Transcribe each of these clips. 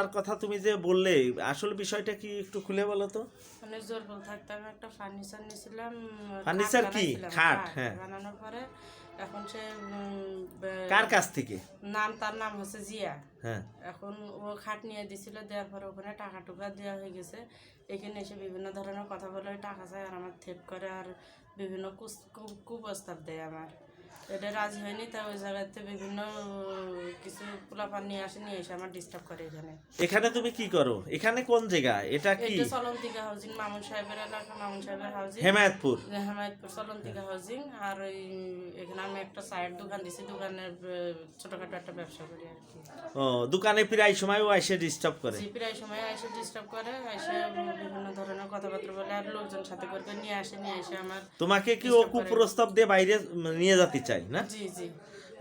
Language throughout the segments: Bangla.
করার কথা তুমি যে বললে আসল বিষয়টা কি একটু খুলে বলো তো? মানে জোর বল থাকতে আমি একটা ফার্নিচার নিয়েছিলাম ফার্নিচার কি? খাট, হ্যাঁ। বানানোর পরে এখন সে কার কাছ থেকে? নাম তার নাম হচ্ছে জিয়া। হ্যাঁ। এখন ও খাট নিয়ে দিছিল দেওয়ার পরে ওখানে টাকা টুকা দেওয়া হয়ে গেছে। এখানে এসে বিভিন্ন ধরনের কথা বলে টাকা চায় আর আমার থেট করে আর বিভিন্ন কুপ্রস্তাব দেয় আমার। এটা রাজি হয়নি তা ওই জায়গাতে বিভিন্ন কিছু পোলাপান নিয়ে আসে নিয়ে এসে আমার ডিস্টার্ব করে এখানে। এখানে তুমি কি করো? এখানে কোন জায়গা? এটা কি? এটা চলন্তিকা হাউজিং মামুন সাহেবের এলাকা মামুন সাহেবের হাউজিং হেমায়তপুর। হেমায়তপুর চলন্তিকা হাউজিং আর ওই এখানে আমি একটা সাইড দোকান দিছি দোকানের ছোটখাটো একটা ব্যবসা করি আর কি। ও দোকানে প্রায় সময় ও এসে ডিস্টার্ব করে। জি প্রায় সময় এসে ডিস্টার্ব করে এসে বিভিন্ন ধরনের কথাবার্তা বলে আর লোকজন সাথে করে নিয়ে আসে নিয়ে এসে আমার তোমাকে কি ও কুপ্রস্তাব দিয়ে বাইরে নিয়ে যেতে চাই না? জি জি।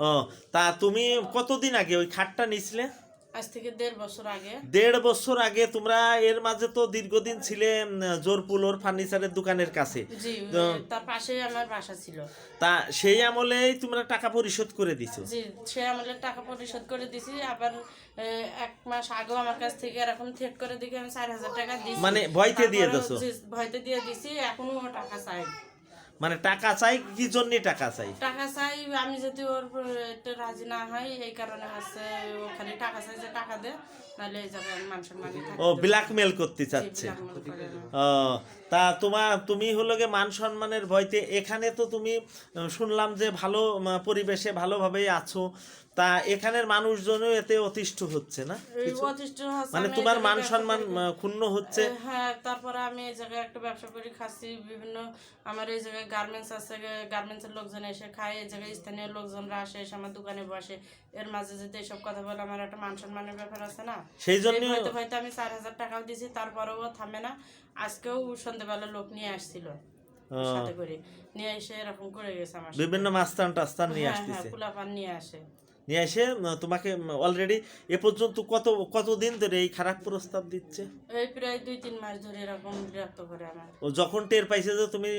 ও তা তুমি কতদিন আগে ওই খাটটা নিছিলে? আজ থেকে দেড় বছর আগে। দেড় বছর আগে তোমরা এর মাঝে তো দীর্ঘদিন ছিলে ফার্নিচারের দোকানের কাছে। তার পাশে আমার বাসা ছিল। তা সেই আমলেই তোমরা টাকা পরিশোধ করে দিছো? জি সে আমাদের টাকা পরিশোধ করে দিছি আবার এক মাস আগেও আমার কাছ থেকে এরকম থেট করে দিকে আমি চার হাজার টাকা দিছি। মানে ভয়তে দিয়ে দিছো? ভয়তে দিয়ে দিছি এখনও টাকা চাই মানে টাকা চাই কি জন্য টাকা চাই? টাকা চাই আমি যদি ওর রাজি না হয় এই কারণে আছে ও খালি টাকা চাই যে টাকা দে নাহলে এই মানুষের মাঝে মান ও ব্ল্যাকমেল করতে চাচ্ছে। ও তা তোমার তুমি হলো গে মান সম্মানের ভয়তে এখানে তো তুমি শুনলাম যে ভালো পরিবেশে ভালোভাবেই আছো। তা এখানের মানুষজনও এতে অতিষ্ঠ হচ্ছে না? মানে তোমার মান সম্মান ক্ষুণ্ণ হচ্ছে? হ্যাঁ তারপরে আমি এই জায়গায় একটা ব্যবসা করি খাচ্ছি বিভিন্ন আমার এই জায়গায় গার্মেন্টস আছে গার্মেন্টসের লোকজন এসে খায় এই জায়গায় স্থানীয় লোকজনরা আসে এসে আমার দোকানে বসে। এর মাঝে যদি এসব কথা বলে আমার একটা মান সম্মানের ব্যাপার আছে না? সেই জন্য হয়তো হয়তো আমি চার হাজার টাকাও দিয়েছি তারপরেও থামে না। আজকেও সন্ধ্যেবেলা লোক নিয়ে আসছিল। সাথে করে। নিয়ে এসে এরকম করে গেছে আমার বিভিন্ন মাস্তান টাস্তান নিয়ে হ্যাঁ হ্যাঁ আসতেছে পোলাপান নিয়ে আসে। নিয়ে এসে তোমাকে অলরেডি এ পর্যন্ত কত কতদিন ধরে এই খারাপ প্রস্তাব দিচ্ছে? এই প্রায় দুই তিন মাস ধরে এরকম বিরক্ত করে আমার। ও যখন টের পাইছে যে তুমি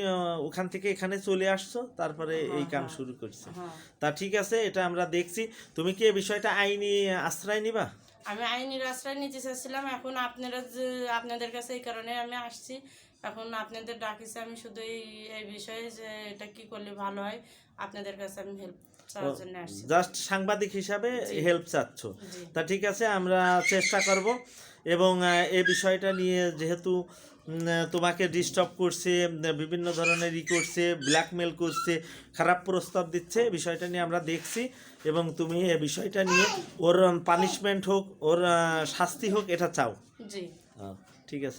ওখান থেকে এখানে চলে আসছো তারপরে এই কাম হ্যাঁ। শুরু করছে। হ্যাঁ। তা ঠিক আছে এটা আমরা দেখছি। তুমি কি এই বিষয়টা আইনি আশ্রয় নিবা? আমি আইনের আশ্রয় নিতে চাচ্ছিলাম এখন আপনারা যে আপনাদের কাছে এই কারণে আমি আসছি। এখন আপনাদের ডাকিছে আমি শুধু এই এই বিষয়ে যে এটা কি করলে ভালো হয় আপনাদের কাছে আমি হেল্প জাস্ট সাংবাদিক হিসাবে হেল্প চাচ্ছ। তা ঠিক আছে আমরা চেষ্টা করব। এবং এ এই বিষয়টা নিয়ে যেহেতু তোমাকে ডিস্টার্ব করছে বিভিন্ন ধরনের ই করছে ব্ল্যাকমেল করছে খারাপ প্রস্তাব দিচ্ছে বিষয়টা নিয়ে আমরা দেখছি এবং তুমি এ বিষয়টা নিয়ে ওর পানিশমেন্ট হোক ওর শাস্তি হোক এটা চাও। জি। ঠিক আছে।